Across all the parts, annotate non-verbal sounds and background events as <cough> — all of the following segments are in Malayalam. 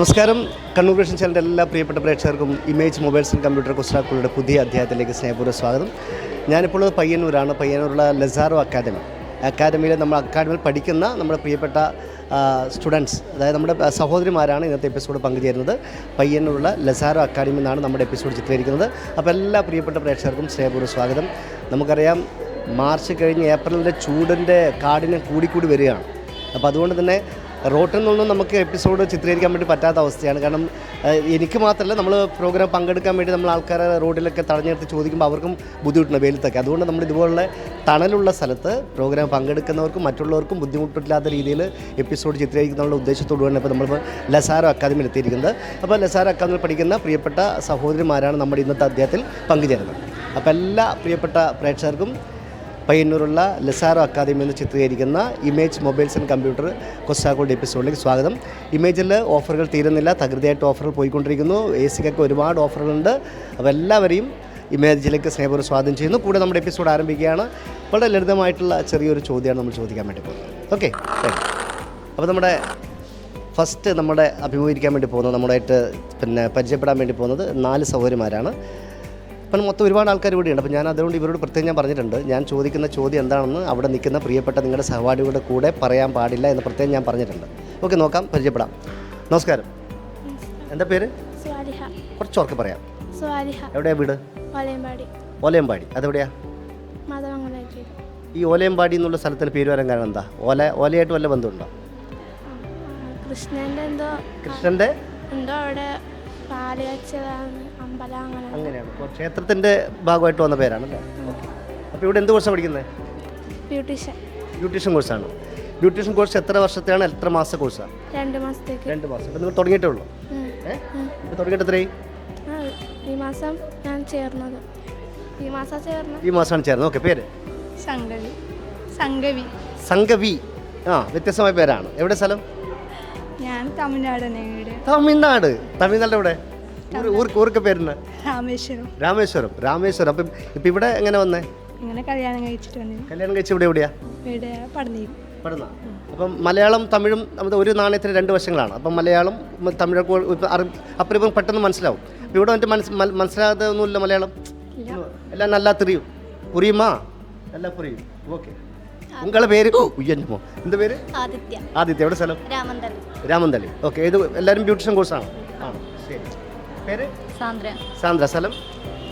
നമസ്കാരം. കണ്ണൂർ വിഷൻ ചാനലിന്റെ എല്ലാ പ്രിയപ്പെട്ട പ്രേക്ഷകർക്കും ഇമേജ് മൊബൈൽസ് ആൻഡ് കമ്പ്യൂട്ടർ കുസ്റ്റാക്കുകളുടെ പുതിയ അധ്യായത്തിലേക്ക് സ്നേഹപൂർവ സ്വാഗതം. ഞാനിപ്പോൾ പയ്യന്നൂരാണ്. പയ്യന്നൂരുള്ള ലസാറോ അക്കാദമി. അക്കാദമിയിൽ നമ്മൾ അക്കാദമിയിൽ പഠിക്കുന്ന നമ്മുടെ പ്രിയപ്പെട്ട സ്റ്റുഡൻസ് അതായത് നമ്മുടെ സഹോദരിമാരാണ് ഇന്നത്തെ എപ്പിസോഡ് പങ്കുചേരുന്നത്. പയ്യന്നൂരുള്ള ലസാറോ അക്കാദമി എന്നാണ് നമ്മുടെ എപ്പിസോഡ് ചിത്രീകരിക്കുന്നത്. അപ്പോൾ എല്ലാ പ്രിയപ്പെട്ട പ്രേക്ഷകർക്കും സ്നേഹപൂർവ സ്വാഗതം. നമുക്കറിയാം മാർച്ച് കഴിഞ്ഞ് ഏപ്രിലിന്റെ ചൂടിന്റെ കാഠിന്യം കൂടിക്കൂടി വരികയാണ്. അപ്പോൾ അതുകൊണ്ട് തന്നെ റോട്ടിൽ നിന്നൊന്നും നമുക്ക് എപ്പിസോഡ് ചിത്രീകരിക്കാൻ വേണ്ടി പറ്റാത്ത അവസ്ഥയാണ്. കാരണം എനിക്ക് മാത്രമല്ല നമ്മൾ പ്രോഗ്രാം പങ്കെടുക്കാൻ വേണ്ടി നമ്മൾ ആൾക്കാരെ റോഡിലൊക്കെ തടഞ്ഞു നിർത്തി ചോദിക്കുമ്പോൾ അവർക്കും ബുദ്ധിമുട്ടുണ്ട് വെയിലത്തൊക്കെ അതുകൊണ്ട് നമ്മൾ ഇതുപോലുള്ള തണലുള്ള സ്ഥലത്ത് പ്രോഗ്രാം പങ്കെടുക്കുന്നവർക്കും മറ്റുള്ളവർക്കും ബുദ്ധിമുട്ടില്ലാത്ത രീതിയിൽ എപ്പിസോഡ് ചിത്രീകരിക്കുന്നുള്ള ഉദ്ദേശത്തോടുകൂടിയാണ് ഇപ്പോൾ നമ്മളിപ്പോൾ ലസാരോ അക്കാദമിയിൽ എത്തിയിരിക്കുന്നത്. അപ്പോൾ ലസാരോ അക്കാദമിയിൽ പഠിക്കുന്ന പ്രിയപ്പെട്ട സഹോദരിമാരാണ് നമ്മുടെ ഇന്നത്തെ അദ്ദേഹത്തിൽ പങ്കുചേരുന്നത്. അപ്പോൾ എല്ലാ പ്രിയപ്പെട്ട പ്രേക്ഷകർക്കും പയ്യന്നൂരുള്ള ലസാറോ അക്കാദമി എന്ന് ചിത്രീകരിക്കുന്ന ഇമേജ് മൊബൈൽസ് ആൻഡ് കമ്പ്യൂട്ടർ കൊസ്റ്റാക്കോളുടെ എപ്പിസോഡിലേക്ക് സ്വാഗതം. ഇമേജിൽ ഓഫറുകൾ തീരുന്നില്ല തകൃതിയായിട്ട് ഓഫറുകൾ പോയിക്കൊണ്ടിരിക്കുന്നു. എ സിക്കൊക്കെ ഒരുപാട് ഓഫറുകളുണ്ട്. അപ്പോൾ എല്ലാവരെയും ഇമേജിലേക്ക് സ്നേഹപൂർവം സ്വാഗതം ചെയ്യുന്നു. കൂടെ നമ്മുടെ എപ്പിസോഡ് ആരംഭിക്കുകയാണ്. വളരെ ലളിതമായിട്ടുള്ള ചെറിയൊരു ചോദ്യമാണ് നമ്മൾ ചോദിക്കാൻ വേണ്ടി പോകുന്നത്. ഓക്കെ അപ്പോൾ നമ്മുടെ ഫസ്റ്റ് നമ്മുടെ അഭിമുഖീകരിക്കാൻ വേണ്ടി പോകുന്നത് നമ്മുടെയായിട്ട് പിന്നെ പരിചയപ്പെടാൻ വേണ്ടി പോകുന്നത് നാല് സഹോദരിമാരാണ്. അപ്പം മൊത്തം ഒരുപാട് ആൾക്കാർ കൂടിയുണ്ട് അപ്പോൾ ഞാൻ അതുകൊണ്ട് ഇവരോട് പ്രത്യേകം ഞാൻ പറഞ്ഞിട്ടുണ്ട്. ഞാൻ ചോദിക്കുന്ന ചോദ്യം എന്താണെന്ന് അവിടെ നിൽക്കുന്ന പ്രിയപ്പെട്ട നിങ്ങളുടെ സഹപാഠികളുടെ കൂടെ പറയാൻ പാടില്ല എന്ന് പ്രത്യേകം ഞാൻ പറഞ്ഞിട്ടുണ്ട്. ഓക്കെ നോക്കാം പരിചയപ്പെടാം. നമസ്കാരം. എന്താ പേര്? കുറച്ച് കുറച്ചോർക്ക് പറയാം. എവിടെയാ വീട്? ഓലയമ്പാടി. അതെവിടെയാ? ഈ ഓലയമ്പാടി എന്നുള്ള സ്ഥലത്തിന് പേര് വരാൻ കാരണം എന്താ? ഓല ഓലയായിട്ട് വല്ല ബന്ധമുണ്ടോ? കൃഷ്ണന്റെ എന്തോ കൃഷ്ണന്റെ എന്തോ അവിടെ പാൽ വെച്ചതാണ് അമ്പലം അങ്ങനെ അങ്ങനെയാണ്. അപ്പോൾ ക്ഷേത്രത്തിന്റെ ഭാഗമായിട്ട് വന്ന പേരാണല്ലേ ഓക്കെ അപ്പോൾ ഇവിടെ എന്ത് കോഴ്സാണ് പഠിക്കുന്നത് ബ്യൂട്ടീഷ്യൻ ബ്യൂട്ടീഷ്യൻ കോഴ്സാണ് ബ്യൂട്ടീഷ്യൻ കോഴ്സ് എത്ര വർഷത്തെയാണ് എത്ര മാസത്തെ കോഴ്സാണ് രണ്ട് മാസത്തേക്ക്. രണ്ട് മാസം. അപ്പോൾ നിങ്ങൾ തുടങ്ങിയിട്ടേ ഉള്ളൂ? ഇപ്പൊ ഇപ്പോൾ തുടങ്ങിയിട്ട് എത്രയായി? ആ, ഈ മാസം ഞാൻ ചേർന്നത്. ഈ മാസം ചേർന്നത് ഈ മാസമാണ് ചേർന്നത് ഓക്കെ പേര്? സംഗവി. സംഗവി. സംഗവി. ആ വ്യത്യസ്തമായ പേരാണ്. എവിടെ സ്ഥലം? ഞാൻ തമിഴ്നാട് തമിഴ്നാട്. തമിഴ്നാട് എവിടെ? ഊർക്ക് പേരുണ്ട് രാമേശ്വരം. രാമേശ്വരം രാമേശ്വരം. അപ്പം ഇപ്പം ഇവിടെ എങ്ങനെ വന്നേ? ഇങ്ങനെ കല്യാണം കഴിച്ചിട്ട് വന്നു. കല്യാണം കഴിച്ച് ഇവിടെ എവിടെയാ? ഇവിടെ പടന്നീരും പഠന അപ്പം മലയാളം തമിഴും നമ്മുടെ ഒരു നാണയത്തിന് രണ്ട് വശങ്ങളാണ്. അപ്പം മലയാളം തമിഴൊക്കെ തമിഴ് കൂ- ഇപ്പം പെട്ടെന്ന് മനസ്സിലാവും. ഇപ്പം ഇവിടെ വന്നിട്ട് മനസ്സ് മനസ്സിലാകാതെ ഒന്നുമില്ല മലയാളം. എല്ലാം നല്ല തിരിയും പുരിയുമാ നല്ല പുരിയും ഓക്കെ. ഉങ്ങളെ പേര് ഉയ്യന്നമോ എന്ത് പേര്? ആദിത്യ. ആദിത്യ. എവിടെ സ്ഥലം? രാമന്തളി രാമന്തളി ഓക്കെ. ഇത് എല്ലാവരും ബ്യൂട്ടീഷ്യൻ കോഴ്സാണ്? ആണ്? പേര്? സാന്ദ്ര. സാന്ദ്ര സ്ഥലം?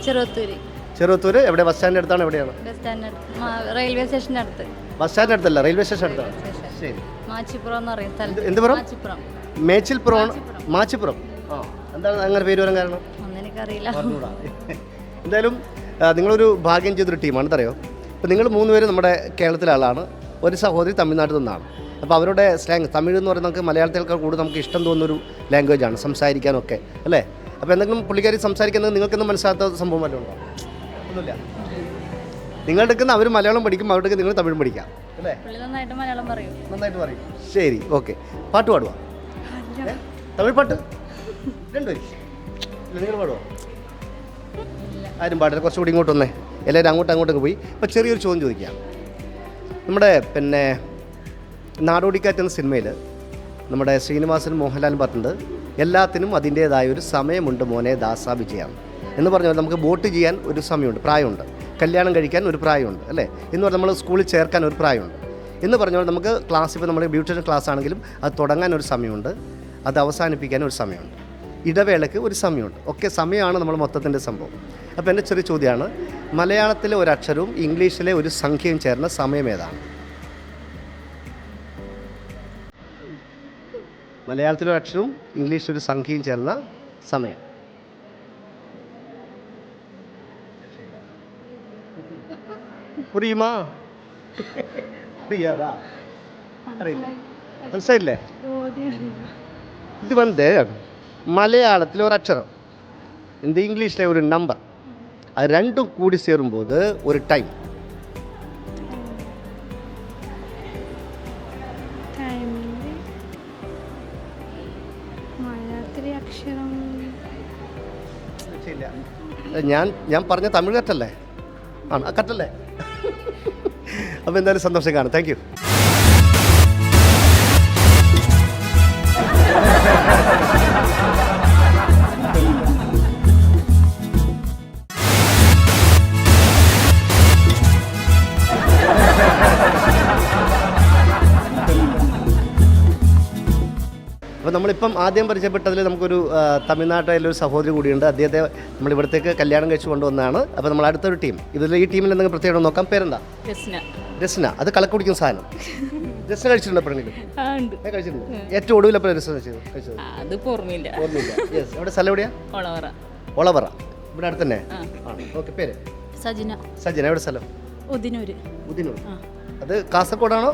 ചെറുത്തൂര് ചെറുത്തൂര് എവിടെ? ബസ് സ്റ്റാൻഡ് അടുത്താണ് എവിടെയാണ്? ബസ് സ്റ്റാൻഡ് റെയിൽവേ സ്റ്റേഷന്റെ അടുത്ത്. ബസ് സ്റ്റാൻഡ് അടുത്തല്ല റെയിൽവേ സ്റ്റേഷൻ. അടുത്താണ് ശരി. മാച്ചിപ്പുറം എന്ന് എന്ത് സ്ഥലത്ത് എന്ത് പറയും മാച്ചിപ്പുറം. മേച്ചിൽപ്പുറം. മാച്ചിപ്പുറം. ആ എന്താണ് അങ്ങനെ പേര് വരാൻ കാരണം? എനിക്കറിയില്ല എന്തായാലും നിങ്ങളൊരു ഭാഗ്യം ചെയ്തൊരു ടീമാണ് അറിയോ ഇപ്പോൾ നിങ്ങൾ മൂന്ന് പേര് നമ്മുടെ കേരളത്തിലെ ആളാണ്. ഒരു സഹോദരി തമിഴ്നാട്ടിൽ നിന്നാണ്. അപ്പോൾ അവരുടെ സ്ലാങ് തമിഴ് എന്ന് പറയുന്നത് നമുക്ക് മലയാളത്തേക്കാൾ കൂടുതൽ നമുക്ക് ഇഷ്ടം തോന്നുന്ന തോന്നുന്നൊരു ലാംഗ്വേജാണ് സംസാരിക്കാനൊക്കെ അല്ലേ? അപ്പോൾ എന്തെങ്കിലും പുള്ളിക്കാരി സംസാരിക്കുന്നത് നിങ്ങൾക്കൊന്നും മനസ്സിലാത്ത സംഭവം വല്ലതും ഉണ്ടോ? ഒന്നുമില്ല. നിങ്ങളുടെ അടുക്കുന്ന അവർ മലയാളം പഠിക്കും അവരുടെ നിങ്ങൾ തമിഴ് പഠിക്കാം അല്ലേ? നന്നായിട്ട് പറയും. ശരി ഓക്കെ. പാട്ട് പാടുവാ? തമിഴ് പാട്ട്? രണ്ടുപേരും നിങ്ങൾ പാടുവോ? ആരും പാടില്ല കുറച്ചുകൂടി ഇങ്ങോട്ട് വന്നേ. എല്ലാവരും അങ്ങോട്ട് അങ്ങോട്ടൊക്കെ പോയി. ഇപ്പോൾ ചെറിയൊരു ചോദ്യം ചോദിക്കാം. നമ്മുടെ പിന്നെ നാടോടിക്കാറ്റ് എന്ന സിനിമയിൽ നമ്മുടെ ശ്രീനിവാസൻ മോഹൻലാൽ പറഞ്ഞിട്ടുണ്ട് എല്ലാത്തിനും അതിന്റേതായ ഒരു സമയമുണ്ട് മോനെ ദാസ വിജയാണ് എന്ന് പറഞ്ഞാൽ നമുക്ക് വോട്ട് ചെയ്യാൻ ഒരു സമയമുണ്ട് പ്രായമുണ്ട്. കല്യാണം കഴിക്കാൻ ഒരു പ്രായമുണ്ട് അല്ലേ? എന്ന് പറഞ്ഞാൽ നമ്മൾ സ്കൂളിൽ ചേർക്കാൻ ഒരു പ്രായമുണ്ട്. എന്ന് പറഞ്ഞാൽ നമുക്ക് ക്ലാസ് ഇപ്പോൾ നമ്മുടെ ബ്യൂട്ടീഷ്യൻ ക്ലാസ് ആണെങ്കിലും അത് തുടങ്ങാൻ ഒരു സമയമുണ്ട് അത് അവസാനിപ്പിക്കാൻ ഒരു സമയമുണ്ട്. ഇടവേളയ്ക്ക് ഒരു സമയമുണ്ട്. ഒക്കെ സമയമാണ് നമ്മൾ മൊത്തത്തിന്റെ സംഭവം. അപ്പോൾ എന്റെ ചെറിയ ചോദ്യമാണ് മലയാളത്തിലെ ഒരു അക്ഷരവും ഇംഗ്ലീഷിലെ ഒരു സംഖ്യയും ചേർന്ന സമയം ഏതാണ്? മലയാളത്തിലെ ഒരു അക്ഷരവും ഇംഗ്ലീഷിൽ ഒരു സംഖ്യയും ചേർന്ന സമയം പുരിയുമാ புரியாதா അറിയില്ല മനസ്സിലായില്ലേ ഇത് വന്ന് മലയാളത്തിലെ ഒരു അക്ഷരം இந்த இங்கிலீஷில் ஒரு நம்பர் அது ரெண்டும் கூடி சேரும்போது ஒரு டைம் ഞാൻ ഞാൻ പറഞ്ഞ തമിഴ് കറ്റല്ലേ ആണ് കറ്റല്ലേ <laughs> അപ്പോൾ എന്തായാലും സന്തോഷം കാണും. താങ്ക് അപ്പോൾ നമ്മളിപ്പം ആദ്യം പരിചയപ്പെട്ടതിൽ നമുക്കൊരു തമിഴ്നാട്ടിലെ ഒരു സഹോദരി കൂടിയുണ്ട്. അദ്ദേഹത്തെ നമ്മൾ ഇവിടത്തേക്ക് കല്യാണം കഴിച്ചു കൊണ്ടുവന്നതാണ്. അപ്പോൾ നമ്മൾ അടുത്തൊരു ടീം. ഇതിൽ ഈ ടീമിൽ എന്തെങ്കിലും പ്രത്യേകം നോക്കാം. പേരെന്താ? രസ്ന. രസ്ന. അത് കളക്കുടിക്കുന്ന സാധനം. രസ്ന കഴിച്ചിട്ടുണ്ട് എപ്പോഴെങ്കിലും കഴിച്ചിട്ടുണ്ട് ഏറ്റവും ഒടുവിൽ അപ്പോൾ രസ്ന കഴിച്ചത്? കഴിച്ചത്? ആ, ഓർമ്മയില്ല. ഓർമ്മയില്ല. യെസ് എവിടെ സ്ഥലം എവിടെയാ? ഒളവറ. ഒളവറ. ഇവിടെ അടുത്ത് തന്നെ ഓക്കെ പേര്? സജിന. സജിന. എവിടെ സ്ഥലം? ഉദിനൂര്. ഉദിനൂർ അത് കാസർഗോഡാണോ?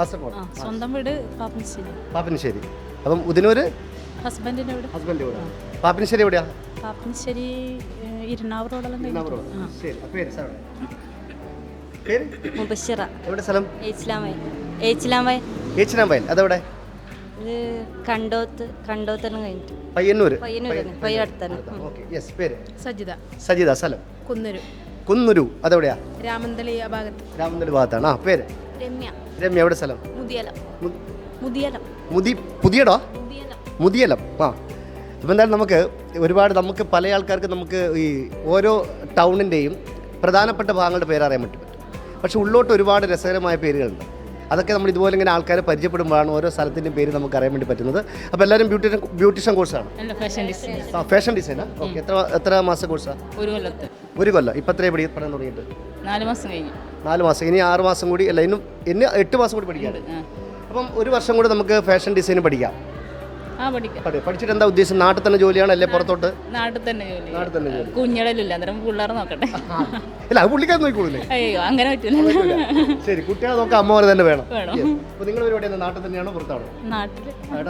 കാസർഗോഡ്. സ്വന്തം വീട് പാപ്പനശ്ശേരി. പാപ്പിനിശ്ശേരി. അപ്പം വീട് ഹസ്ബൻഡ് ഇവിടെ പാപ്പിനിശ്ശേരി എവിടെയാ? പാപ്പനശ്ശേരി എവിടെ സ്ഥലം? അതെവിടെ? ഇത് കണ്ടോത്ത് കണ്ടോത്തെല്ലാം കഴിഞ്ഞിട്ട്. പയ്യ ഉം. യെസ് പേര്? സജിത. സജിത സ്ഥലം? കുന്നൂര്. കുന്നുരു. അതെവിടെയാ? രാമന്തളി ആ ഭാഗത്ത്. രാമന്തളി ഭാഗത്താണ്. ആ പേര്? രമ്യ. രമ്യ എവിടെ സ്ഥലം? മുതിയലം. മുതിയലം. മുതി പുതിയടോ മുതിയലം. ആ. അപ്പോൾ എന്തായാലും നമുക്ക് ഒരുപാട് നമുക്ക് പല ആൾക്കാർക്ക് നമുക്ക് ഈ ഓരോ ടൗണിന്റെയും പ്രധാനപ്പെട്ട ഭാഗങ്ങളുടെ പേര് അറിയാൻ പറ്റും. പക്ഷെ ഉള്ളോട്ട് ഒരുപാട് രസകരമായ പേരുകളുണ്ട്. അതൊക്കെ നമ്മൾ ഇതുപോലെ ഇങ്ങനെ ആൾക്കാരെ പരിചയപ്പെടുമ്പോഴാണ് ഓരോ സ്ഥലത്തിന്റെയും പേര് നമുക്ക് അറിയാൻ വേണ്ടി പറ്റുന്നത്. അപ്പോൾ എല്ലാവരും ബ്യൂട്ടീഷ്യൻ ബ്യൂട്ടീഷ്യൻ കോഴ്സാണ്. ഫാഷൻ ഡിസൈൻ ആ ഫാഷൻ ഡിസൈനാ ഓക്കെ എത്ര എത്ര മാസം കോഴ്സാണ് ഒരു കൊല്ലത്ത്. ഒരു കൊല്ലം. ഇപ്പം എത്രയും പഠിക്കാൻ പഠനം തുടങ്ങിയിട്ട്? നാല് മാസം കഴിഞ്ഞു. നാല് മാസം. ഇനി ആറ് മാസം കൂടി അല്ല ഇന്നും ഇനി എട്ട് മാസം കൂടി പഠിക്കാണ്ട്. ആ. അപ്പം ഒരു വർഷം കൂടെ നമുക്ക് ഫാഷൻ ഡിസൈൻ പഠിക്കാം. ആ പഠിക്കാം. പഠി- പഠിച്ചിട്ട് എന്താ ഉദ്ദേശം നാട്ടിൽ തന്നെ ജോലിയാണ് അല്ലേ പുറത്തോട്ട്? നാട്ടിൽ തന്നെ ജോലി. നാട്ടിൽ തന്നെ ജോലി. കുഞ്ഞടലില്ല അന്നേരം പിള്ളേർ നോക്കട്ടെ. അല്ല അത് പുള്ളിക്കാരൻ അയ്യോ അങ്ങനെ ശരി കുട്ടികളെ നോക്കാൻ അമ്മ തന്നെ വേണം. വേണം. അപ്പോൾ നിങ്ങൾ പരിപാടി എന്താ? നാട്ടിൽ തന്നെയാണോ പുറത്താണോ?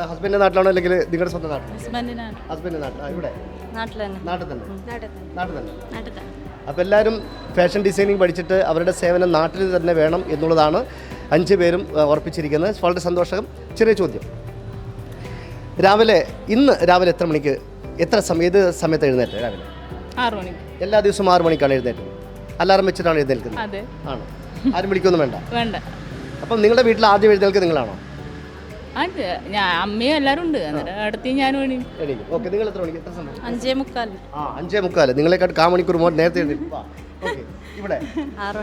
ഹസ്ബൻഡിന്റെ നാട്ടിലാണോ അല്ലെങ്കിൽ നിങ്ങളുടെ സ്വന്തം നാട്ടിൽ. ഹസ്ബൻഡിനാണ് ഹസ്ബൻഡിന്റെ നാട്ടിൽ. ആ, ഇവിടെ? നാട്ടിൽ തന്നെ. നാട്ടിൽ തന്നെ. നാട്ടിൽ തന്നെ. നാട്ടിൽ തന്നെ. അപ്പോൾ എല്ലാവരും ഫാഷൻ ഡിസൈനിങ് പഠിച്ചിട്ട് അവരുടെ സേവനം നാട്ടിൽ തന്നെ വേണം എന്നുള്ളതാണ് അഞ്ച് പേരും ഉറപ്പിച്ചിരിക്കുന്നത്. വളരെ സന്തോഷം. ചെറിയ ചോദ്യം. രാവിലെ ഇന്ന് രാവിലെ എത്ര മണിക്ക് എത്ര സമയം ഏത് സമയത്ത് എഴുന്നേറ്റ് രാവിലെ? ആറു മണി എല്ലാ ദിവസവും ആറ് മണിക്കാണ് എഴുന്നേറ്റത്. അലാറം വെച്ചിട്ടാണ് എഴുന്നേൽക്കുന്നത്. ആണ്? ആരും വിളിക്കൊന്നും വേണ്ട. വേണ്ട. അപ്പം നിങ്ങളുടെ വീട്ടിൽ ആദ്യം എഴുന്നേൽക്കുക നിങ്ങളാണോ? ഞാൻ അമ്മയും എല്ലാവരും ഉണ്ട്. അടുത്ത് ഞാനും നിങ്ങൾ എത്ര മണിക്ക് എത്ര സമയം? അഞ്ചേ മുക്കാൽ ആ അഞ്ചേ നിങ്ങളെക്കാട്ട് കാ മണിക്കൂർ നേരത്തെ എഴുന്നേൽക്കും. ഇവിടെ. ആറു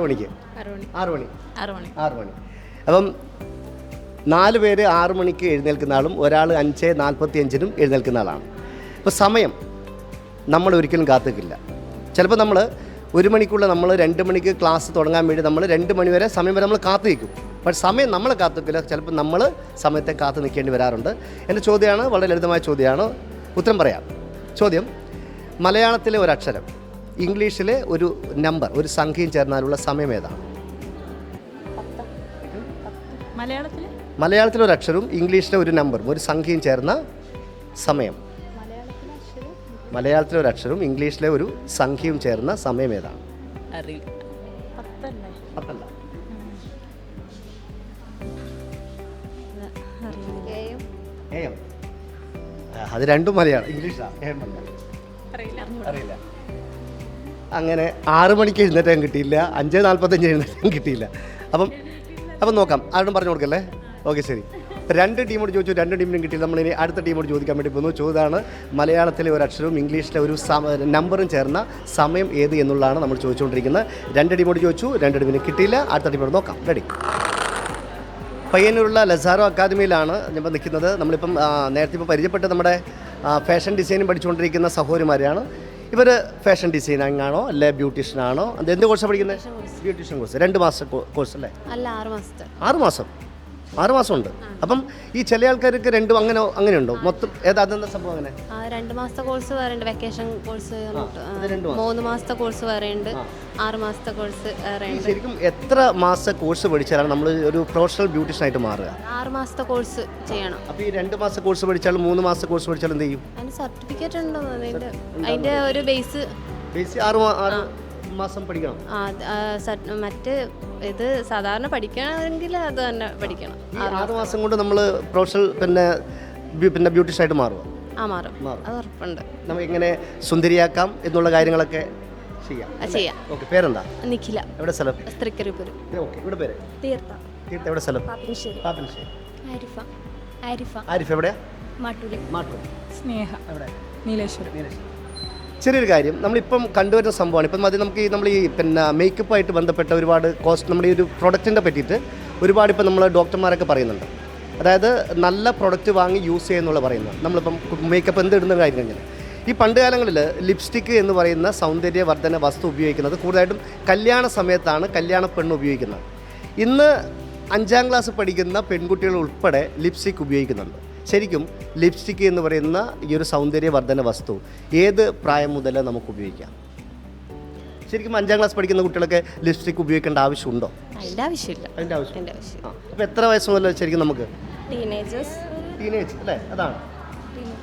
മണിക്ക്. ആറ് മണി. ആറു മണി. അപ്പം നാല് പേര് ആറ് മണിക്ക് എഴുന്നേൽക്കുന്ന ആളും ഒരാൾ അഞ്ച് നാൽപ്പത്തി അഞ്ചിനും എഴുന്നേൽക്കുന്ന ആളാണ്. അപ്പോൾ സമയം നമ്മൾ ഒരിക്കലും കാത്തുക്കില്ല. ചിലപ്പോൾ നമ്മൾ ഒരു മണിക്കുള്ള നമ്മൾ രണ്ട് മണിക്ക് ക്ലാസ് തുടങ്ങാൻ വേണ്ടി നമ്മൾ രണ്ട് മണി വരെ സമയം വരെ നമ്മൾ കാത്തു നിൽക്കും പക്ഷേ സമയം നമ്മൾ കാത്തു നിൽക്കില്ല ചിലപ്പോൾ നമ്മൾ സമയത്തെ കാത്തു നിൽക്കേണ്ടി വരാറുണ്ട്. എന്റെ ചോദ്യമാണ് വളരെ ലളിതമായ ചോദ്യമാണ്. ഉത്തരം പറയാം. ചോദ്യം മലയാളത്തിലെ ഒരു അക്ഷരം ഇംഗ്ലീഷിലെ ഒരു നമ്പർ ഒരു സംഖ്യയും ചേർന്നാലുള്ള സമയം ഏതാണ്? മലയാളത്തിൽ മലയാളത്തിലെ ഒരു അക്ഷരവും ഇംഗ്ലീഷിലെ ഒരു നമ്പറും ഒരു സംഖ്യയും ചേർന്ന സമയം. മലയാളത്തിലെ ഒരു അക്ഷരവും ഇംഗ്ലീഷിലെ ഒരു സംഖ്യയും ചേർന്ന സമയം ഏതാണ്? പത്തല്ലേ? അത് രണ്ടും മലയാളം ഇംഗ്ലീഷാണ് അറിയില്ല. അങ്ങനെ ആറ് മണിക്ക് എഴുന്നേറ്റാൻ കിട്ടിയില്ല അഞ്ച് നാൽപ്പത്തഞ്ച് എഴുന്നേറ്റാൻ കിട്ടിയില്ല. അപ്പം അപ്പം നോക്കാം ആരോടും പറഞ്ഞു കൊടുക്കല്ലേ? ഓക്കെ ശരി. രണ്ട് ടീമോട് ചോദിച്ചു രണ്ട് ടീമിനും കിട്ടിയില്ല. നമ്മൾ ഇനി അടുത്ത ടീമോട് ചോദിക്കാൻ വേണ്ടി പോകുന്നു. ചോദ്യമാണ് മലയാളത്തിലെ ഒരു അക്ഷരവും ഇംഗ്ലീഷിലെ ഒരു നമ്പറും ചേർന്ന സമയം ഏത് എന്നുള്ളതാണ് നമ്മൾ ചോദിച്ചുകൊണ്ടിരിക്കുന്നത്. രണ്ട് ടീമോട് ചോദിച്ചു രണ്ട് ടീമിന് കിട്ടിയില്ല. അടുത്ത ടീമോട് നോക്കാം. റെഡി പയ്യന്നൂരുള്ള ലസാറോ അക്കാദമിയിലാണ് ഞാൻ നിൽക്കുന്നത്. നമ്മളിപ്പം നേരത്തെ ഇപ്പോൾ പരിചയപ്പെട്ട് നമ്മുടെ ഫാഷൻ ഡിസൈനും പഠിച്ചുകൊണ്ടിരിക്കുന്ന സഹോദരിമാരെയാണ്. ഇവർ ഫാഷൻ ഡിസൈനിങ് ആണോ അല്ലെ ബ്യൂട്ടീഷ്യൻ ആണോ? എന്ത് കോഴ്സാണ് പഠിക്കുന്നത് ബ്യൂട്ടീഷ്യൻ കോഴ്സ് രണ്ട് മാസം കോഴ്സ് അല്ലേ? അല്ല ആറ് മാസത്തെ. ആറ് മാസം? ആറ് മാസം ഉണ്ട് അപ്പം ഈ ചില ആൾക്കാർക്ക് രണ്ടും അങ്ങനെ അങ്ങനെ ഉണ്ടോ മൊത്തം ഏതാ അതെന്താ സംഭവം അങ്ങനെ? രണ്ട് മാസത്തെ കോഴ്സ് വേറെ ഉണ്ട് വെക്കേഷൻ കോഴ്സ് മൂന്ന് മാസത്തെ കോഴ്സ് വേറെ ഉണ്ട് ആറ് മാസത്തെ കോഴ്സ് വേറെ ഉണ്ട് ശരിക്കും എത്ര മാസത്തെ കോഴ്സ് പഠിച്ചാലാണ് നമ്മൾ ഒരു പ്രൊഫഷണൽ ബ്യൂട്ടീഷ്യൻ ആയിട്ട് മാറുക? ആറ് മാസത്തെ കോഴ്സ് ചെയ്യണം. അപ്പോൾ ഈ രണ്ട് മാസത്തെ കോഴ്സ് പഠിച്ചാലും മൂന്ന് മാസത്തെ കോഴ്സ് പഠിച്ചാലും എന്ത് ചെയ്യും? അതിന് സർട്ടിഫിക്കറ്റ് ഉണ്ടോ? അതിന്റെ ഒരു ബേസ് ബേസ് ആറ് ആറ് മാസം പഠിക്കണം? മറ്റ് ഇത് സാധാരണ പഠിക്കണമെങ്കിൽ അത് തന്നെ പഠിക്കണം. ആറ് മാസം കൊണ്ട് നമ്മൾ പ്രൊഫഷണൽ പിന്നെ പിന്നെ ബ്യൂട്ടീഷ്യൻ ആയിട്ട് മാറും ആ മാറും. അത് ഉറപ്പുണ്ട്. നമുക്ക് എങ്ങനെ സുന്ദരിയാക്കാം എന്നുള്ള കാര്യങ്ങളൊക്കെ ചെയ്യാം അത് ചെയ്യാം. ഓക്കെ പേരെന്താ? നിഖില. എവിടെ സ്ഥലം? സ്ത്രീക്കരിപ്പുരം ഓക്കെ ഇവിടെ പേര്? തീർത്ഥ. എവിടെ സ്ഥലം? പാപ്പിനിശ്ശേരി പാപ്പനശ്ശേരി ആരിഫ. ആരിഫ. ആരിഫ് എവിടെയാ? മാട്ടൂർ സ്നേഹ. എവിടെ? നീലേശ്വരം. നീലേശ്വരം. ചെറിയൊരു കാര്യം നമ്മളിപ്പം കണ്ടുവരുന്ന സംഭവമാണ്. ഇപ്പം അത് നമുക്ക് നമ്മൾ ഈ പിന്നെ മേക്കപ്പായിട്ട് ബന്ധപ്പെട്ട ഒരുപാട് കോസ്റ്റ് നമ്മുടെ ഈ ഒരു പ്രൊഡക്റ്റിന്റെ പറ്റിയിട്ട് ഒരുപാട് ഇപ്പം നമ്മൾ ഡോക്ടർമാരൊക്കെ പറയുന്നുണ്ട്. അതായത് നല്ല പ്രൊഡക്റ്റ് വാങ്ങി യൂസ് ചെയ്യുന്നുള്ള പറയുന്നത്. നമ്മളിപ്പം മേക്കപ്പ് എന്ത് ഇടുന്ന കാര്യം കഴിഞ്ഞാൽ. ഈ പണ്ട് കാലങ്ങളിൽ ലിപ്സ്റ്റിക്ക് എന്ന് പറയുന്ന സൗന്ദര്യവർദ്ധന വസ്തു ഉപയോഗിക്കുന്നത് കൂടുതലായിട്ടും കല്യാണ സമയത്താണ് കല്യാണ പെണ്ണ് ഉപയോഗിക്കുന്നത്. ഇന്ന് അഞ്ചാം ക്ലാസ് പഠിക്കുന്ന പെൺകുട്ടികൾ ഉൾപ്പെടെ ലിപ്സ്റ്റിക് ഉപയോഗിക്കുന്നുണ്ട്. ശരിക്കും ലിപ്സ്റ്റിക് എന്ന് പറയുന്ന ഈ ഒരു സൗന്ദര്യവർദ്ധന വസ്തു. ഏത് പ്രായം മുതൽ നമുക്ക് ഉപയോഗിക്കാം? ശരിക്കും അഞ്ചാം ക്ലാസ് പഠിക്കുന്ന കുട്ടികൾക്ക് ലിപ്സ്റ്റിക് ഉപയോഗിക്കേണ്ട ആവശ്യമുണ്ടോ? അതിന്റെ ആവശ്യമില്ല. അതിന്റെ ആവശ്യം അതിന്റെ ആ അപ്പോൾ എത്ര വയസ്സ് മുതൽ ശരിക്കും നമുക്ക്? ടീനേജേഴ്സ് ടീനേജ് അല്ലേ? അതാണ്.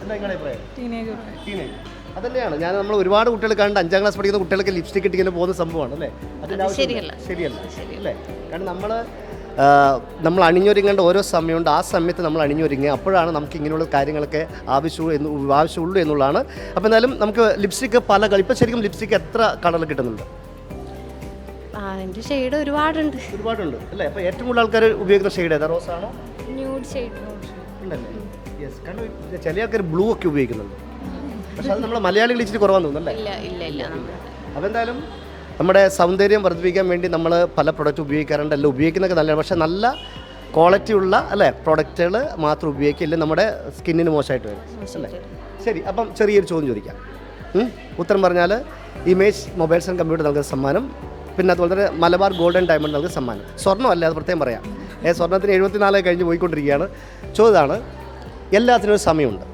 എന്താ നിങ്ങളുടെ അഭിപ്രായം? ടീനേജ് അതന്നെയാണ്. ഞാൻ നമ്മൾ ഒരുപാട് കുട്ടികൾ കണ്ട് അഞ്ചാം ക്ലാസ് പഠിക്കുന്ന കുട്ടികൾക്ക് ലിപ്സ്റ്റിക് ഇട്ടിങ്ങനെ പോകുന്ന സംഭവമാണ് അല്ലേ? അതിന്റെ ആവശ്യം ശരിയല്ല. ശരിയല്ല. അല്ലേ? കാരണം നമ്മൾ നമ്മൾ അണിഞ്ഞൊരുങ്ങേണ്ട ഓരോ സമയമുണ്ട്. ആ സമയത്ത് നമ്മൾ അണിഞ്ഞൊരുങ്ങുക. അപ്പോഴാണ് നമുക്ക് ഇങ്ങനെയുള്ള കാര്യങ്ങളൊക്കെ ആവശ്യമുള്ള എന്ന് ആവശ്യമുള്ളൂ എന്നുള്ളതാണ്. അപ്പോൾ എന്നാലും നമുക്ക് ലിപ്സ്റ്റിക്ക് പല കളി ഇപ്പോൾ ശരിക്കും ലിപ്സ്റ്റിക്ക് എത്ര കളർ കിട്ടുന്നുണ്ട്? അതിന്റെ ഷെയ്ഡ് ഒരുപാടുണ്ട്. ഒരുപാടുണ്ട് അല്ലേ? അപ്പോൾ ഏറ്റവും കൂടുതൽ ആൾക്കാർ ഉപയോഗിക്കുന്ന ഷെയ്ഡ് ഏതാ? റോസ് ആണോ ന്യൂഡ് ഷെയ്ഡ് ഉണ്ടല്ലേ? യെസ് കാരണം ചില ആൾക്കാർ ബ്ലൂ ഒക്കെ ഉപയോഗിക്കുന്നുണ്ട്. പക്ഷെ അത് നമ്മൾ മലയാളികൾ ഇച്ചിരി കുറവാന്ന് തോന്നുന്നു അല്ലേ? ഇല്ല ഇല്ല ഇല്ല. എന്തായാലും നമ്മുടെ സൗന്ദര്യം വർദ്ധിപ്പിക്കാൻ വേണ്ടി നമ്മൾ പല പ്രൊഡക്റ്റ് ഉപയോഗിക്കാറുണ്ട്. അല്ല ഉപയോഗിക്കുന്നൊക്കെ നല്ലതാണ്. പക്ഷേ നല്ല ക്വാളിറ്റി ഉള്ള അല്ലേ പ്രൊഡക്റ്റുകൾ മാത്രം ഉപയോഗിക്കില്ല. നമ്മുടെ സ്കിന്നിന് മോശമായിട്ട് വരും. അല്ലേ? ശരി അപ്പം ചെറിയൊരു ചോദ്യം ചോദിക്കാം? ഉത്തരം പറഞ്ഞാൽ ഇമേജ് മൊബൈൽസ് ആൻഡ് കമ്പ്യൂട്ടർ നൽകുന്ന സമ്മാനം പിന്നെ അതുപോലെ തന്നെ മലബാർ ഗോൾഡൻ ഡയമണ്ട് നൽകുന്ന സമ്മാനം. സ്വർണമല്ല അത് പ്രത്യേകം പറയാം. ഏ സ്വർണത്തിന് എഴുപത്തിനാല് കഴിഞ്ഞ് പോയിക്കൊണ്ടിരിക്കുകയാണ്. ചോദ്യമാണ് എല്ലാത്തിനും ഒരു സമയമുണ്ട്.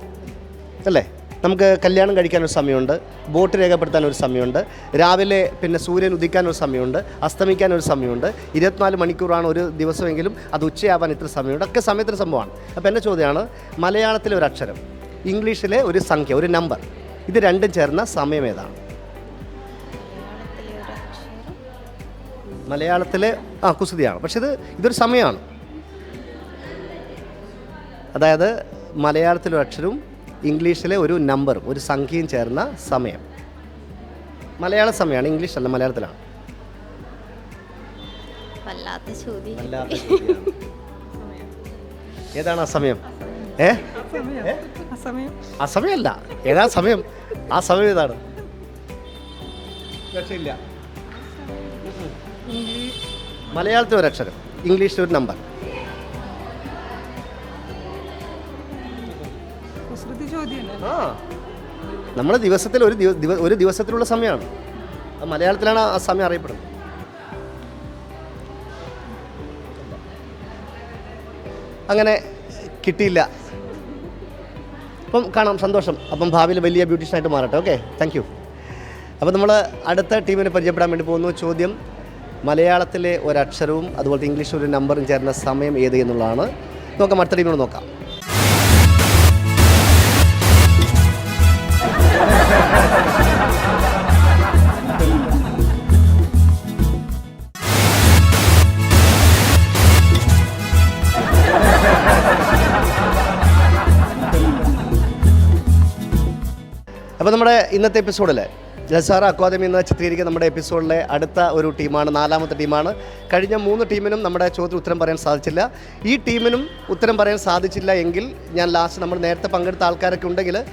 അല്ലേ? നമുക്ക് കല്യാണം കഴിക്കാനൊരു സമയമുണ്ട് ബോട്ട് രേഖപ്പെടുത്താൻ ഒരു സമയമുണ്ട് രാവിലെ പിന്നെ സൂര്യൻ ഉദിക്കാനൊരു സമയമുണ്ട് അസ്തമിക്കാനൊരു സമയമുണ്ട് ഇരുപത്തിനാല് മണിക്കൂറാണ് ഒരു ദിവസമെങ്കിലും അത് ഉച്ചയാവാൻ ഇത്ര സമയമുണ്ട്. ഒക്കെ സമയത്തിന് സംഭവമാണ്. അപ്പോൾ എന്റെ ചോദ്യമാണ് മലയാളത്തിലെ ഒരു അക്ഷരം ഇംഗ്ലീഷിലെ ഒരു സംഖ്യ ഒരു നമ്പർ ഇത് രണ്ടും ചേർന്ന സമയം ഏതാണ്? മലയാളത്തിലെ ആ കുസൃതിയാണ്. പക്ഷെ ഇത് ഇതൊരു സമയമാണ്. അതായത് മലയാളത്തിലൊരു അക്ഷരവും ഇംഗ്ലീഷിലെ ഒരു നമ്പറും ഒരു സംഖ്യയും ചേർന്ന സമയം. മലയാള സമയമാണ് ഇംഗ്ലീഷ് അല്ല മലയാളത്തിലാണ്. വല്ലാത്ത ചോദ്യം. ഏതാണ് ആ സമയം? ഏ? ഏ? ആ സമയമല്ല ഏതാ സമയം? ആ സമയം ഏതാണ്? രക്ഷയില്ല. മലയാളത്തിൽ ഒരു അക്ഷരം ഇംഗ്ലീഷിൽ ഒരു നമ്പർ നമ്മുടെ ദിവസത്തിൽ ഒരു ഒരു ദിവസത്തിലുള്ള സമയമാണ്. മലയാളത്തിലാണ് ആ സമയം അറിയപ്പെടുന്നത്. അങ്ങനെ കിട്ടിയില്ല. അപ്പം കാണാം സന്തോഷം. അപ്പം ഭാവിയിൽ വലിയ ബ്യൂട്ടീഷ്യനായിട്ട് മാറട്ടെ ഓക്കെ? താങ്ക് യു അപ്പോൾ നമ്മൾ അടുത്ത ടീമിനെ പരിചയപ്പെടാൻ വേണ്ടി പോകുന്നു. ചോദ്യം മലയാളത്തിലെ ഒരക്ഷരവും അതുപോലെ ഇംഗ്ലീഷ് ഒരു നമ്പറും ചേർന്ന സമയം ഏത് എന്നുള്ളതാണ്. നോക്കാം അടുത്ത ടീമിനോട് നോക്കാം. അപ്പോൾ നമ്മുടെ ഇന്നത്തെ എപ്പിസോഡിൽ ജസാറ അക്കാദമി എന്ന ചിത്രീകരിക്കുന്ന നമ്മുടെ എപ്പിസോഡിലെ അടുത്ത ഒരു ടീമാണ് നാലാമത്തെ ടീമാണ്. കഴിഞ്ഞ മൂന്ന് ടീമിനും നമ്മുടെ ചോദ്യത്തിന് ഉത്തരം പറയാൻ സാധിച്ചില്ല. ഈ ടീമിനും ഉത്തരം പറയാൻ സാധിച്ചില്ല എങ്കിൽ ഞാൻ ലാസ്റ്റ് നമ്മൾ നേരത്തെ പങ്കെടുത്ത ആൾക്കാരൊക്കെ ഉണ്ടെങ്കിൽ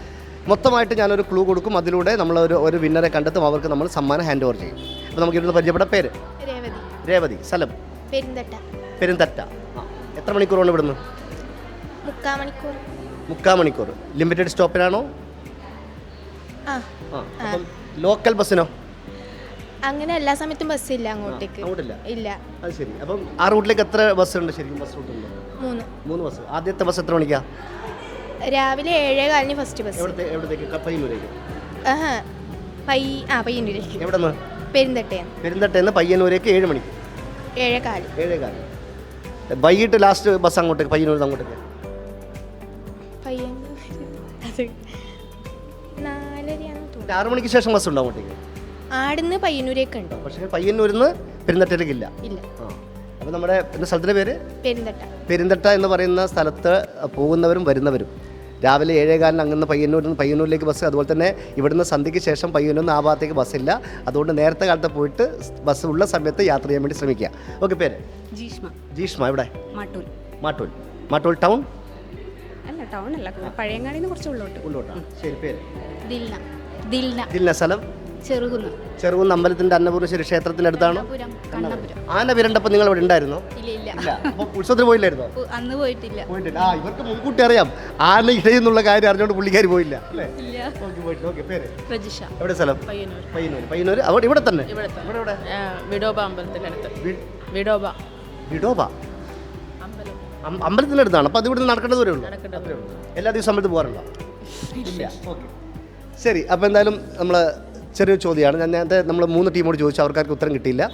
മൊത്തമായിട്ട് ഞാനൊരു ക്ലൂ കൊടുക്കും. അതിലൂടെ നമ്മൾ ഒരു ഒരു വിന്നറെ കണ്ടെത്തും. അവർക്ക് നമ്മൾ സമ്മാനം ഹാൻഡ് ഓവർ ചെയ്യും. അപ്പോൾ നമുക്ക് ഇവിടുന്ന് പരിചയപ്പെട്ട പേര്? രേവതി. രേവതി. സ്ഥലം പെരുന്തട്ട. പെരുന്തട്ട. ആ. എത്ര മണിക്കൂറാണ് ഇവിടുന്ന്? മുക്കാൽ മണിക്കൂർ. മുക്കാൽ മണിക്കൂർ. ലിമിറ്റഡ് സ്റ്റോപ്പിനാണോ ആ. അപ്പം ലോക്കൽ ബസ്സിനോ? അങ്ങനെ എല്ലാ സമയത്തും ബസ് ഇല്ല അങ്ങോട്ടേക്ക് അങ്ങോട്ടില്ല. ഇല്ല. അത് ശരി. അപ്പം ആ റൂട്ടിലേക്ക് എത്ര ബസ് ഉണ്ട് ശരിക്കും ബസ് റൂട്ട് ഉണ്ട് മൂന്ന്. മൂന്ന് ബസ്. ആദ്യത്തെ ബസ് എത്ര മണിക്കാ? രാവിലെ ഏഴേ കാലിന് ഫസ്റ്റ് ബസ് എവിടത്തെ എവിടത്തേക്ക്? പയ്യന്നൂരേക്ക്. ആഹാ. പൈ ആ പയ്യന്നൂരേക്ക്. എവിടെ നിന്ന് പെരിന്തട്ടയാണ് പെരുന്തട്ടേന്ന് പയ്യന്നൂരേക്ക് ഏഴ് മണിക്ക് ഏഴേ കാൽ. ഏഴേ കാലം. വൈകിട്ട് ലാസ്റ്റ് ബസ് അങ്ങോട്ടേക്ക് പയ്യന്നൂർ അങ്ങോട്ടേക്ക്. നാലരയാണെന്ന് തോന്നുന്നു മണിക്ക് ശേഷം ബസ് ഉണ്ടോ അങ്ങോട്ടേക്ക്. ആടുന്ന് പയ്യന്നൂരേക്ക് ഉണ്ട്. പക്ഷേ പയ്യന്നൂരിൽ നിന്ന് പെരുന്തട്ടയിലേക്ക് ഇല്ല. ആ അപ്പോൾ നമ്മുടെ പിന്നെ സ്ഥലത്തിന്റെ പേര്? പെരുന്തട്ട. പെരുന്തട്ട എന്ന് പറയുന്ന സ്ഥലത്ത് പോകുന്നവരും വരുന്നവരും. രാവിലെ ഏഴേകാലിന് അങ്ങനെ പയ്യന്നൂരിൽ നിന്ന് പയ്യന്നൂരിലേക്ക് ബസ് അതുപോലെ തന്നെ ഇവിടുന്ന് സന്ധ്യയ്ക്ക് ശേഷം പയ്യന്നൂരിൽ നിന്ന് ആ ഭാഗത്തേക്ക് ബസ്സില്ല. അതുകൊണ്ട് നേരത്തെ കാലത്ത് പോയിട്ട് ബസ് ഉള്ള സമയത്ത് യാത്ര ചെയ്യാൻ വേണ്ടി ശ്രമിക്കുക. ഓക്കെ പേര്? ജീഷ്മ. ജീഷ്മ ഇവിടെ മാട്ടൂൽ. മാട്ടൂൽ. മാട്ടൂൽ ടൗൺ? അല്ല ടൗൺ അല്ല. പഴയങ്ങാടിന്ന് കുറച്ച് ഉള്ളോട്ട്. ഉള്ളോട്ടാ. ശരി പേര്? ദിൽന. ദിൽന. സ്ഥലം? ചെറുകുന്ന്. അമ്പലത്തിന്റെ അമ്പലത്തിന്റെ ക്ഷേത്രത്തിന്റെ അടുത്താണ് ആന വിരണ്ടപ്പം നിങ്ങൾ ഇവിടെ ഉണ്ടായിരുന്നോ? ഉത്സവത്തിന് പോയില്ലായിരുന്നോ? അന്ന് പോയിട്ടില്ല. പോയിട്ടില്ല. ആ ഇവർക്ക് മുൻകൂട്ടി അറിയാം. ആന ഇടയെന്നുള്ള കാര്യം അറിഞ്ഞോണ്ട് പുള്ളിക്കാർ പോയില്ല. എവിടെ സ്ഥലം? പയ്യന്നൂർ. പയ്യന്നൂർ അവിടെ ഇവിടെ തന്നെ? വിടോബ അമ്പലത്തിനടുത്ത് വിടോബ. വിടോബ? അമ്പലം. അം- അടുത്താണ് അപ്പോൾ അത് ഇവിടെ നടക്കേണ്ടത് അത്രേ ഉള്ളൂ. എല്ലാ ദിവസവും അമ്പലത്തിൽ പോകാറുണ്ടോ? ഇല്ല. ഓക്കെ. ശരി അപ്പോൾ എന്തായാലും നമ്മൾ ചെറിയൊരു ചോദ്യമാണ്. ഞാൻ നേരത്തെ നമ്മൾ മൂന്ന് ടീമോട് ചോദിച്ചു അവർക്കാർക്ക് ഉത്തരം കിട്ടിയില്ല.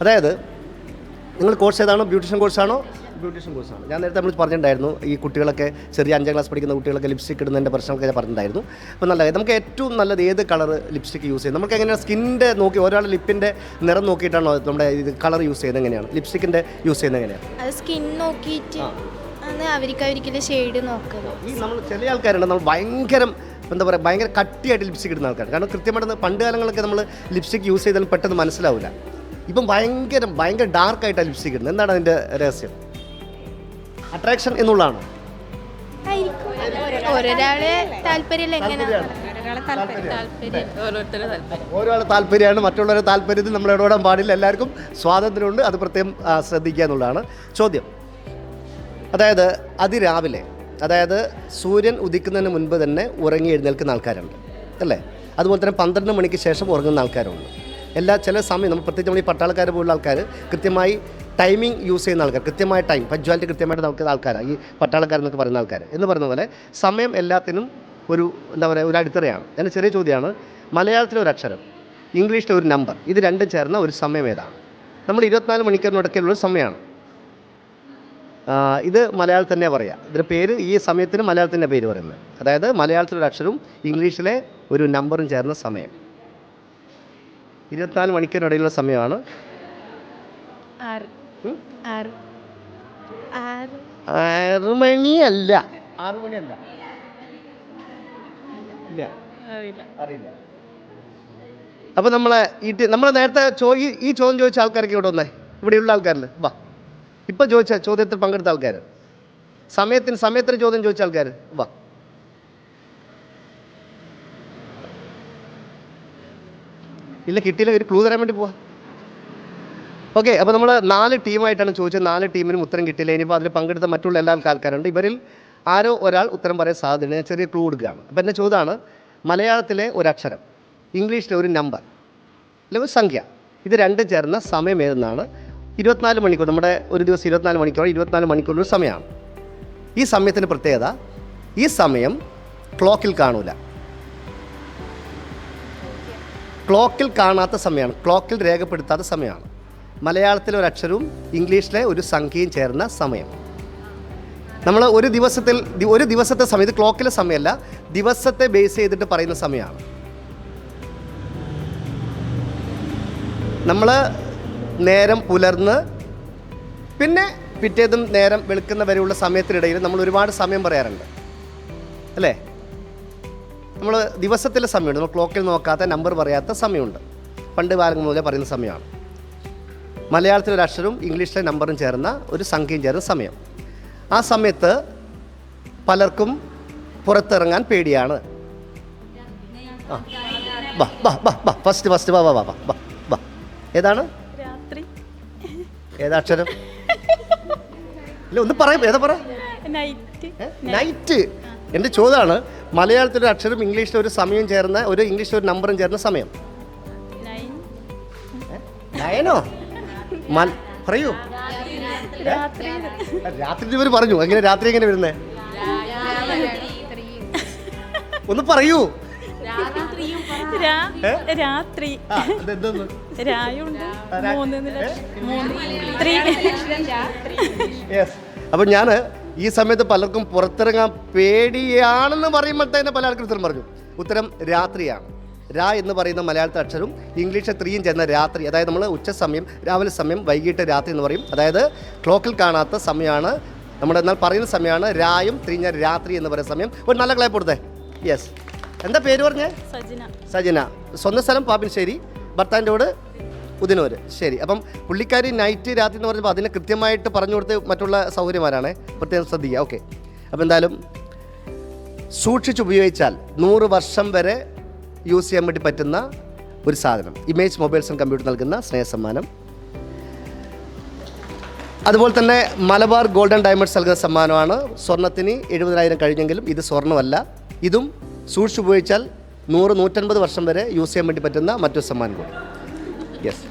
അതായത് നിങ്ങൾ കോഴ്സ് ഏതാണോ? ബ്യൂട്ടീഷ്യൻ കോഴ്സാണോ ബ്യൂട്ടീഷ്യൻ കോഴ്സാണ് ഞാൻ നേരത്തെ നമ്മൾ പറഞ്ഞിട്ടുണ്ടായിരുന്നു ഈ കുട്ടികളൊക്കെ ചെറിയ അഞ്ചാം ക്ലാസ് പഠിക്കുന്ന കുട്ടികളൊക്കെ ലിപ്സ്റ്റിക് ഇടുന്നതിന്റെ പ്രശ്നമൊക്കെ ഞാൻ പറഞ്ഞിട്ടുണ്ടായിരുന്നു. അപ്പോൾ നല്ല. നമുക്ക് ഏറ്റവും നല്ലത് ഏത് കളർ ലിപ്സ്റ്റിക് യൂസ് ചെയ്യുന്നത്? നമുക്ക് എങ്ങനെയാണ് സ്കിന്റെ നോക്കി ഒരാളുടെ ലിപ്പിന്റെ നിറം നോക്കിയിട്ടാണോ നമ്മുടെ ഇത് കളർ യൂസ് ചെയ്യുന്നത് എങ്ങനെയാണ്? ലിപ്സ്റ്റിക്കിന്റെ യൂസ് ചെയ്യുന്നത് എങ്ങനെയാണ്? സ്കിൻ നോക്കിയിട്ട് അവർക്ക് അവരിക്കലെ ഷെയ്ഡ് നോക്കുന്നത് ഈ നമ്മൾ ചില ആൾക്കാരുണ്ട് നമ്മൾ ഭയങ്കരം എന്താ പറയുക ഭയങ്കര കട്ടിയായിട്ട് ലിപ്സ്റ്റിക് ഇടുന്ന ആൾക്കാർ കാരണം കൃത്യമായിട്ട് പണ്ട് കാലങ്ങളൊക്കെ നമ്മൾ ലിപ്സ്റ്റിക് യൂസ് ചെയ്താലും പെട്ടെന്ന് മനസ്സിലാവില്ല ഇപ്പം ഭയങ്കര ഭയങ്കര ഡാർക്കായിട്ടാണ് ലിപ്സ്റ്റിക് ഇടുന്നത്. എന്താണ് അതിന്റെ രഹസ്യം? അട്രാക്ഷൻ എന്നുള്ളതാണ്? താല്പര്യം. ഓരോ താല്പര്യമാണ്. മറ്റുള്ളവരെ താല്പര്യത്തിൽ നമ്മൾ ഇടപെടാൻ പാടില്ല. എല്ലാവർക്കും സ്വാതന്ത്ര്യമുണ്ട്. അത് പ്രത്യേകം ശ്രദ്ധിക്കുക എന്നുള്ളതാണ് ചോദ്യം. അതായത് അതിരാവിലെ അതായത് സൂര്യൻ ഉദിക്കുന്നതിന് മുൻപ് തന്നെ ഉറങ്ങി എഴുന്നേൽക്കുന്ന ആൾക്കാരുണ്ട് അല്ലേ? അതുപോലെ തന്നെ പന്ത്രണ്ട് മണിക്ക് ശേഷം ഉറങ്ങുന്ന ആൾക്കാരുണ്ട്. എല്ലാ ചില സമയം നമ്മൾ പ്രത്യേകിച്ച് നമ്മൾ ഈ പട്ടാളക്കാർ പോലുള്ള ആൾക്കാർ കൃത്യമായി ടൈമിംഗ് യൂസ് ചെയ്യുന്ന ആൾക്കാർ കൃത്യമായ ടൈം പഞ്ച്വാലിറ്റി കൃത്യമായിട്ട് നമുക്ക് ആൾക്കാരാണ് ഈ പട്ടാളക്കാരെന്നൊക്കെ പറയുന്ന ആൾക്കാർ എന്ന് പറയുന്ന പോലെ സമയം എല്ലാത്തിനും ഒരു എന്താ പറയുക ഒരു അടിത്തറയാണ്. എന്റെ ചെറിയ ചോദ്യമാണ് മലയാളത്തിലെ ഒരു അക്ഷരം ഇംഗ്ലീഷിലെ ഒരു നമ്പർ ഇത് രണ്ടും ചേർന്ന ഒരു സമയം ഏതാണ്? നമ്മൾ ഇരുപത്തിനാല് മണിക്കൂറിനിടയ്ക്കുള്ള സമയമാണ്. ഇത് മലയാളത്തിൽ തന്നെ പറയാം. ഇതിന്റെ പേര് ഈ സമയത്തിന് മലയാളത്തിന്റെ പേര് പറയുന്നത്. അതായത് മലയാളത്തിലൊരു അക്ഷരവും ഇംഗ്ലീഷിലെ ഒരു നമ്പറും ചേർന്ന സമയം. ഇരുപത്തിനാല് മണിക്കൂറിനിടയിലുള്ള സമയമാണ്. ആറ്. ഉം? ആറ്. ആറ്. മണിയല്ല. ഇല്ല. അറിയില്ല. അപ്പോൾ നമ്മളെ ഈ നമ്മളെ നമ്മൾ നേരത്തെ ചോ ഈ ഈ ചോദ്യം ചോദിച്ച ആൾക്കാരൊക്കെ ഇവിടെ വന്നേ. ഇവിടെയുള്ള ആൾക്കാരിൽ വാ. ഇപ്പം ചോദിച്ച ചോദ്യത്തിൽ പങ്കെടുത്ത ആൾക്കാർ സമയത്തിന് സമയത്തിന് ചോദ്യം ചോദിച്ച ആൾക്കാർ വാ. ഇല്ല കിട്ടിയില്ല ഒരു ക്ലൂ തരാൻ വേണ്ടി പോവാ. ഓക്കെ അപ്പോൾ നമ്മൾ നാല് ടീമായിട്ടാണ് ചോദിച്ചത്. നാല് ടീമിനും ഉത്തരം കിട്ടിയില്ല. ഇനിയിപ്പോൾ അതിൽ പങ്കെടുത്ത മറ്റുള്ള എല്ലാ ആൾക്കാരുണ്ട്. ഇവരിൽ ആരോ ഒരാൾ ഉത്തരം പറയാൻ സാധ്യതയുണ്ട്. ഞാൻ ചെറിയ ക്ലൂ കൊടുക്കുകയാണ്. അപ്പോൾ എന്റെ ചോദ്യമാണ് മലയാളത്തിലെ ഒരു അക്ഷരം ഇംഗ്ലീഷിലെ ഒരു നമ്പർ അല്ലെങ്കിൽ ഒരു സംഖ്യ ഇത് രണ്ടും ചേർന്ന സമയം ഏതെന്നാണ് ഇരുപത്തിനാല് മണിക്കൂർ നമ്മുടെ ഒരു ദിവസം ഇരുപത്തിനാല് മണിക്കൂർ ഇരുപത്തിനാല് മണിക്കൂർ ഒരു സമയമാണ്. ഈ സമയത്തിന്റെ പ്രത്യേകത ഈ സമയം ക്ലോക്കിൽ കാണൂല. ക്ലോക്കിൽ കാണാത്ത സമയമാണ് ക്ലോക്കിൽ രേഖപ്പെടുത്താത്ത സമയമാണ്. മലയാളത്തിലെ ഒരു അക്ഷരവും ഇംഗ്ലീഷിലെ ഒരു സംഖ്യയും ചേർന്ന സമയം. നമ്മൾ ഒരു ദിവസത്തിൽ ഒരു ദിവസത്തെ സമയം ഇത് ക്ലോക്കിലെ സമയമല്ല ദിവസത്തെ ബേസ് ചെയ്തിട്ട് പറയുന്ന സമയമാണ്. നമ്മൾ നേരം പുലർന്ന് പിന്നെ പിറ്റേതും നേരം വെളുക്കുന്ന വരെയുള്ള സമയത്തിനിടയിൽ നമ്മൾ ഒരുപാട് സമയം പറയാറുണ്ട്. അല്ലേ? നമ്മൾ ദിവസത്തിലെ സമയമുണ്ട്. നമ്മൾ ക്ലോക്കിൽ നോക്കാത്ത നമ്പർ പറയാത്ത സമയമുണ്ട്. പണ്ട് കാലങ്ങൾ മുതലേ പറയുന്ന സമയമാണ്. മലയാളത്തിലെ ഒരു അക്ഷരവും ഇംഗ്ലീഷിലെ നമ്പറും ചേർന്ന ഒരു സംഖ്യയും ചേർന്ന സമയം. ആ സമയത്ത് പലർക്കും പുറത്തിറങ്ങാൻ പേടിയാണ്. ഫസ്റ്റ് ഫസ്റ്റ് ഏതാണ്? ഏതാ അല്ല ഒന്ന് പറയാം ഏതാ പറ? നൈറ്റ് നൈറ്റ് എന്റെ ചോദ്യമാണ് മലയാളത്തിലെ ഒരു അക്ഷരം ഇംഗ്ലീഷിലെ ഒരു സമയം ചേർന്ന ഒരു ഇംഗ്ലീഷിലെ ഒരു നമ്പറും ചേർന്ന സമയം. നയനോ പറയൂ? രാത്രി ഇവർ പറഞ്ഞു എങ്ങനെ രാത്രി എങ്ങനെ വരുന്നേ? ഒന്ന് പറയൂ? രാത്രി? രായുണ്ട്. അപ്പോൾ ഞാൻ ഈ സമയത്ത് പലർക്കും പുറത്തിറങ്ങാൻ പേടിയാണെന്ന് പറയുമ്പോഴത്തേന് പല ആൾക്കാർ ഉത്തരം പറഞ്ഞു. ഉത്തരം രാത്രിയാണ്. രാ എന്ന് പറയുന്ന മലയാളത്തെ അക്ഷരവും ഇംഗ്ലീഷ് ത്രീയും ചേർന്ന രാത്രി. അതായത് നമ്മൾ ഉച്ച സമയം രാവിലെ സമയം വൈകിട്ട് രാത്രി എന്ന് പറയും. അതായത് ക്ലോക്കിൽ കാണാത്ത സമയമാണ്. നമ്മുടെ എന്നാൽ പറയുന്ന സമയമാണ് രായും ത്രീഞ്ഞ രാത്രി എന്ന് പറയുന്ന സമയം. ഒരു നല്ല ക്ലാപ്പ് കൊടുത്തേ. യെസ്. എന്താ പേര് പറഞ്ഞേ? സജിന. സജന. സ്വന്തം സ്ഥലം പാപ്പിൻശ്ശേരി ഭർത്താവിന്റെ കൂടെ ഉദിനൂര്. ശരി. അപ്പം പുള്ളിക്കാരി നൈറ്റ് രാത്രി എന്ന് പറഞ്ഞപ്പോൾ അതിനെ കൃത്യമായിട്ട് പറഞ്ഞു കൊടുത്ത് മറ്റുള്ള സൗകര്യമാരാണ് പ്രത്യേകം ശ്രദ്ധിക്കുക. ഓക്കെ അപ്പോൾ എന്തായാലും സൂക്ഷിച്ചുപയോഗിച്ചാൽ നൂറ് വർഷം വരെ യൂസ് ചെയ്യാൻ വേണ്ടി പറ്റുന്ന ഒരു സാധനം. ഇമേജ് മൊബൈൽസ് ആൻഡ് കമ്പ്യൂട്ടർ നൽകുന്ന സ്നേഹസമ്മാനം. അതുപോലെ തന്നെ മലബാർ ഗോൾഡൻ ഡയമണ്ട്സ് നൽകുന്ന സമ്മാനമാണ്. സ്വർണത്തിന് എഴുപതിനായിരം കഴിഞ്ഞെങ്കിലും ഇത് സ്വർണമല്ല ഇതും സൂക്ഷിച്ചുപയോഗിച്ചാൽ നൂറ് നൂറ്റൻപത് വർഷം വരെ യൂസ് ചെയ്യാൻ വേണ്ടി പറ്റുന്ന മറ്റൊരു സമ്മാനം കൂടി. യെസ്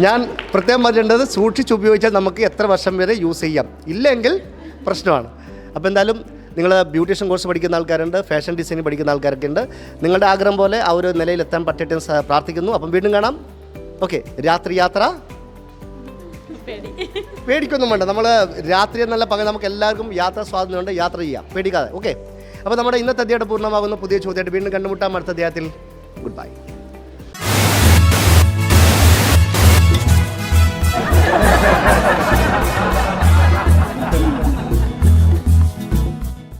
ഞാൻ പ്രത്യേകം പറഞ്ഞിട്ടുള്ളത് സൂക്ഷിച്ച് ഉപയോഗിച്ചാൽ നമുക്ക് എത്ര വർഷം വരെ യൂസ് ചെയ്യാം. ഇല്ലെങ്കിൽ പ്രശ്നമാണ്. അപ്പോൾ എന്തായാലും നിങ്ങൾ ബ്യൂട്ടീഷ്യൻ കോഴ്സ് പഠിക്കുന്ന ആൾക്കാരുണ്ട് ഫാഷൻ ഡിസൈനിങ് പഠിക്കുന്ന ആൾക്കാരൊക്കെ ഉണ്ട്. നിങ്ങളുടെ ആഗ്രഹം പോലെ ആ ഒരു നിലയിലെത്താൻ പറ്റട്ടെ എന്ന് പ്രാർത്ഥിക്കുന്നു. അപ്പം വീണ്ടും കാണാം. ഓക്കെ രാത്രി യാത്ര? പേടിക്കൊന്നും വേണ്ട. നമ്മൾ രാത്രി എന്നല്ല പകൽ നമുക്ക് എല്ലാവർക്കും യാത്ര സ്വാതന്ത്ര്യമുണ്ട്. യാത്ര ചെയ്യാം. പേടിക്കാതെ. ഓക്കെ അപ്പോൾ നമ്മുടെ ഇന്നത്തെ അധ്യായം പൂർണമാകുന്ന പുതിയ ചോദ്യമായിട്ട് വീണ്ടും കണ്ടുമുട്ടാം അടുത്ത അധ്യായത്തിൽ good bye Ha ha ha!